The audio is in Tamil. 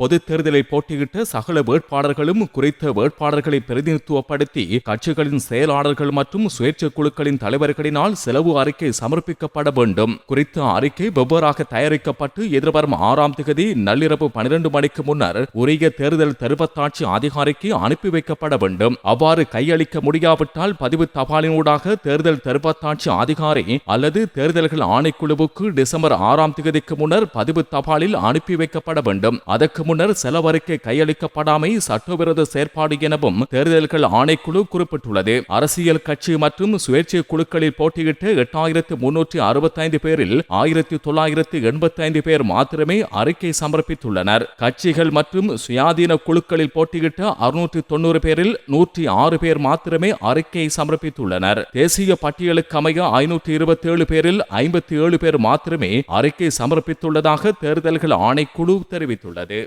பொதுத் தேர்தலில் போட்டியிட்ட சகல வேட்பாளர்களும் குறித்த வேட்பாளர்களை பிரதிநிதித்துவப்படுத்தி கட்சிகளின் செயலாளர்கள் மற்றும் சுயேட்சை குழுக்களின் தலைவர்களினால் செலவு அறிக்கை சமர்ப்பிக்கப்பட வேண்டும். குறித்த அறிக்கை வெவ்வேறாக தயாரிக்கப்பட்டு எதிர்வரும் ஆறாம் திகதி நள்ளிரவு பனிரெண்டு மணிக்கு முன்னர் உரிய தேர்தல் தருவத்தாட்சி அதிகாரிக்கு அனுப்பி வைக்கப்பட வேண்டும். அவ்வாறு கையளிக்க முடியாவிட்டால் பதிவு தபாலினூடாக தேர்தல் தருவத்தாட்சி அதிகாரி அல்லது தேர்தல்கள் ஆணைக்குழுவுக்கு டிசம்பர் ஆறாம் திகதிக்கு முன்னர் பதிவு தபாலில் அனுப்பி வைக்கப்பட வேண்டும். அதற்கு முன்னர் செலவறிக்கை கையளிக்கப்படாமை சட்டவிரோத செயற்பாடு எனவும் தேர்தல்கள் ஆணைக்குழு குறிப்பிட்டுள்ளது. அரசியல் கட்சி மற்றும் சுயேட்சை குழுக்களில் போட்டியிட்ட எட்டாயிரத்து முன்னூற்றி அறுபத்தைந்து பேரில் ஆயிரத்தி தொள்ளாயிரத்து எண்பத்தி ஐந்து பேர் மாத்திரமே அறிக்கை சமர்ப்பித்துள்ளனர். கட்சிகள் மற்றும் சுயாதீன குழுக்களில் போட்டியிட்ட அறுநூற்றி தொண்ணூறு பேரில் நூற்றி ஆறு பேர் மாத்திரமே அறிக்கை சமர்ப்பித்துள்ளனர். தேசிய பட்டியலுக்கு அமைய ஐநூற்றி இருபத்தி ஏழு பேரில் ஐம்பத்தி ஏழு பேர் மாத்திரமே அறிக்கை சமர்ப்பித்துள்ளதாக தேர்தல்கள் ஆணைக்குழு தெரிவித்துள்ளது.